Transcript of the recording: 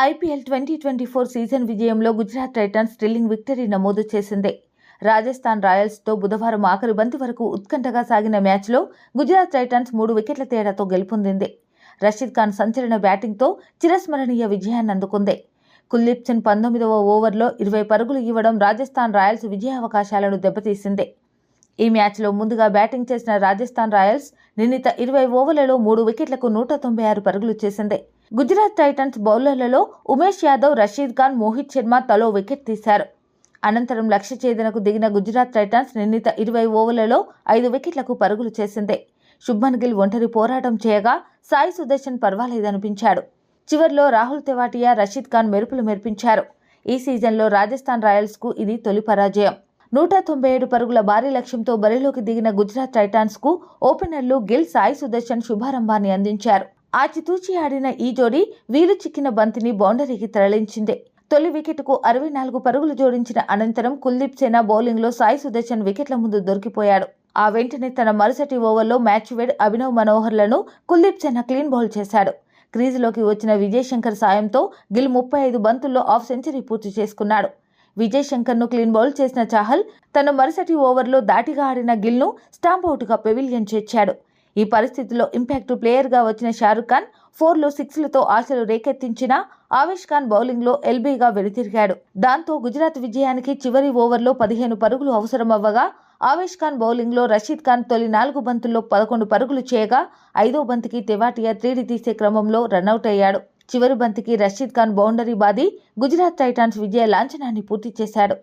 IPL twenty twenty four season విజయంలో Gujarat Titans thrilling victory నమోదు చేసింది. రాజస్థాన్ రాయల్స్తో బుధవారం ఆఖరి బంతి వరకు ఉత్కంఠగా సాగిన మ్యాచ్లో గుజరాత్ టైటన్స్ మూడు వికెట్ల తేడాతో గెలుపొందింది. రషీద్ ఖాన్ సంచలన బ్యాటింగ్తో చిరస్మరణీయ విజయాన్ని అందుకుంది. కుల్దీప్ సింగ్ పంతొమ్మిదవ ఓవర్లో ఇరవై పరుగులు ఇవ్వడం రాజస్థాన్ రాయల్స్ విజయావకాశాలను దెబ్బతీసింది. ఈ మ్యాచ్లో ముందుగా బ్యాటింగ్ చేసిన రాజస్థాన్ రాయల్స్ నిర్ణీత ఇరవై ఓవర్లలో మూడు వికెట్లకు నూట తొంభై ఆరు పరుగులు చేసింది. గుజరాత్ టైటన్స్ బౌలర్లలో ఉమేష్ యాదవ్ రషీద్ ఖాన్ మోహిత్ శర్మ తలో వికెట్ తీశారు. అనంతరం లక్ష్య ఛేదనకు దిగిన గుజరాత్ టైటన్స్ నిర్ణీత ఇరవై ఓవర్లలో ఐదు వికెట్లకు పరుగులు చేసింది. శుభ్మన్ గిల్ ఒంటరి పోరాటం చేయగా సాయి సుదర్శన్ పర్వాలేదనిపించాడు. చివర్లో రాహుల్ తెవాటియా రషీద్ ఖాన్ మెరుపులు మెరిపించారు. ఈ సీజన్లో రాజస్థాన్ రాయల్స్కు ఇది తొలి పరాజయం. నూట తొంభై ఏడు పరుగుల భారీ లక్ష్యంతో బరిలోకి దిగిన గుజరాత్ టైటాన్స్కు ఓపెనర్లు గిల్ సాయి సుదర్శన్ శుభారంభాన్ని అందించారు. ఆచితూచి ఆడిన ఈ జోడీ వీలు చిక్కిన బంతిని బౌండరీకి తరలించింది. తొలి వికెట్కు అరవై నాలుగు పరుగులు జోడించిన అనంతరం కుల్దీప్ సేన బౌలింగ్లో సాయి సుదర్శన్ వికెట్ల ముందు దొరికిపోయాడు. ఆ వెంటనే తన మరుసటి ఓవర్లో మ్యాచ్ వేడ్ అభినవ్ మనోహర్లను కుల్దీప్ సేన క్లీన్ బౌల్ చేశాడు. క్రీజులోకి వచ్చిన విజయ్ శంకర్ సాయంతో గిల్ ముప్పై ఐదు బంతుల్లో హాఫ్ సెంచరీ పూర్తి చేసుకున్నాడు. విజయ్ శంకర్ను క్లీన్ బౌల్ చేసిన చాహల్ తన మరుసటి ఓవర్లో దాటిగా ఆడిన గిల్ను స్టాంపౌట్గా పెవిలియన్ చేర్చాడు. ఈ పరిస్థితిలో ఇంపాక్ట్ ప్లేయర్గా వచ్చిన షారుఖ్ ఖాన్ ఫోర్లో సిక్స్లతో ఆశలు రేకెత్తించిన ఆవేష్ ఖాన్ బౌలింగ్లో ఎల్బీగా వెనుతిరిగాడు. దాంతో గుజరాత్ విజయానికి చివరి ఓవర్లో పదిహేను పరుగులు అవసరమవ్వగా ఆవేష్ ఖాన్ బౌలింగ్లో రషీద్ ఖాన్ తొలి నాలుగు బంతుల్లో పదకొండు పరుగులు చేయగా ఐదో బంతికి తెవాటియా త్రీడి తీసే క్రమంలో రనౌట్ అయ్యాడు. చివరి బంతికి రషీద్ ఖాన్ బౌండరీ బాది గుజరాత్ టైటాన్స్ విజయ లాంఛనాన్ని పూర్తి చేశాడు.